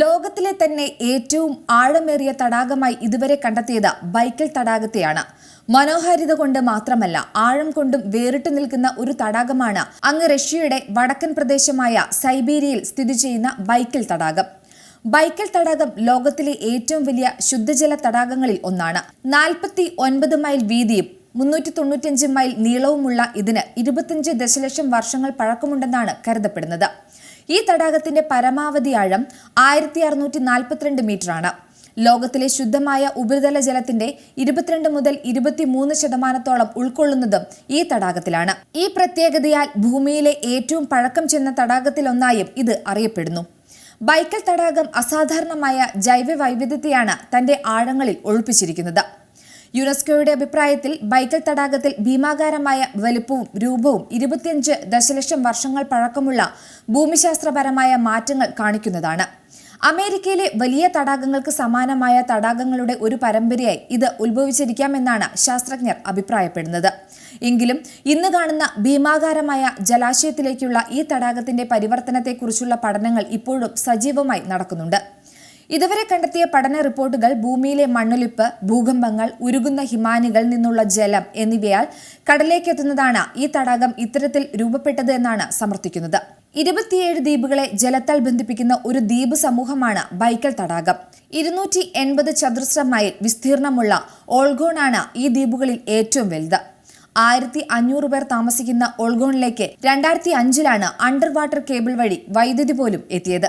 ലോകത്തിലെ തന്നെ ഏറ്റവും ആഴമേറിയ തടാകമായി ഇതുവരെ കണ്ടെത്തിയത് ബൈക്കൽ തടാകത്തെയാണ്. മനോഹാരിത കൊണ്ട് മാത്രമല്ല ആഴം കൊണ്ടും വേറിട്ട് നിൽക്കുന്ന ഒരു തടാകമാണ് അങ്ങ് റഷ്യയുടെ വടക്കൻ പ്രദേശമായ സൈബീരിയയിൽ സ്ഥിതി ചെയ്യുന്ന ബൈക്കൽ തടാകം. ബൈക്കൽ തടാകം ലോകത്തിലെ ഏറ്റവും വലിയ ശുദ്ധജല തടാകങ്ങളിൽ ഒന്നാണ്. നാൽപ്പത്തി ഒൻപത് മൈൽ വീതിയും മുന്നൂറ്റി തൊണ്ണൂറ്റിയഞ്ച് മൈൽ നീളവുമുള്ള ഇതിന് ഇരുപത്തിയഞ്ച് ദശലക്ഷം വർഷങ്ങൾ പഴക്കമുണ്ടെന്നാണ് കരുതപ്പെടുന്നത്. ഈ തടാകത്തിന്റെ പരമാവധി ആഴം ആയിരത്തി അറുന്നൂറ്റി നാൽപ്പത്തിരണ്ട് മീറ്ററാണ്. ലോകത്തിലെ ശുദ്ധമായ ഉപരിതല ജലത്തിന്റെ ഇരുപത്തിരണ്ട് മുതൽ ഇരുപത്തിമൂന്ന് ശതമാനത്തോളം ഉൾക്കൊള്ളുന്നതും ഈ തടാകത്തിലാണ്. ഈ പ്രത്യേകതയാൽ ഭൂമിയിലെ ഏറ്റവും പഴക്കം ചെന്ന തടാകത്തിലൊന്നായും ഇത് അറിയപ്പെടുന്നു. ബൈക്കൽ തടാകം അസാധാരണമായ ജൈവ വൈവിധ്യത്തെയാണ് തന്റെ ആഴങ്ങളിൽ ഒളിപ്പിച്ചിരിക്കുന്നത്. യുനെസ്കോയുടെ അഭിപ്രായത്തിൽ ബൈക്കൽ തടാകത്തിൽ ഭീമാകാരമായ വലുപ്പവും രൂപവും ഇരുപത്തിയഞ്ച് ദശലക്ഷം വർഷങ്ങൾ പഴക്കമുള്ള ഭൂമിശാസ്ത്രപരമായ മാറ്റങ്ങൾ കാണിക്കുന്നതാണ്. അമേരിക്കയിലെ വലിയ തടാകങ്ങൾക്ക് സമാനമായ തടാകങ്ങളുടെ ഒരു പരമ്പരയായി ഇത് ഉത്ഭവിച്ചിരിക്കാമെന്നാണ് ശാസ്ത്രജ്ഞർ അഭിപ്രായപ്പെടുന്നത്. എങ്കിലും ഇന്ന് കാണുന്ന ഭീമാകാരമായ ജലാശയത്തിലേക്കുള്ള ഈ തടാകത്തിന്റെ പരിവർത്തനത്തെക്കുറിച്ചുള്ള പഠനങ്ങൾ ഇപ്പോഴും സജീവമായി നടക്കുന്നുണ്ട്. ഇതുവരെ കണ്ടെത്തിയ പഠന റിപ്പോർട്ടുകൾ ഭൂമിയിലെ മണ്ണൊലിപ്പ് ഭൂകമ്പങ്ങൾ ഉരുകുന്ന ഹിമാനികൾ നിന്നുള്ള ജലം എന്നിവയാൽ കടലേക്കെത്തുന്നതാണ് ഈ തടാകം ഇത്തരത്തിൽ രൂപപ്പെട്ടത് എന്നാണ് സമർത്ഥിക്കുന്നത്. ഇരുപത്തിയേഴ് ദ്വീപുകളെ ജലത്താൽ ബന്ധിപ്പിക്കുന്ന ഒരു ദ്വീപ് സമൂഹമാണ് ബൈക്കൽ തടാകം. ഇരുന്നൂറ്റി എൺപത് ചതുരശ്ര മൈൽ വിസ്തീർണമുള്ള ഓൾഗോണാണ് ഈ ദ്വീപുകളിൽ ഏറ്റവും വലുത്. ആയിരത്തി അഞ്ഞൂറ് പേർ താമസിക്കുന്ന ഓൾഗോണിലേക്ക് രണ്ടായിരത്തി അഞ്ചിലാണ് അണ്ടർ വാട്ടർ കേബിൾ വഴി വൈദ്യുതി പോലും എത്തിയത്.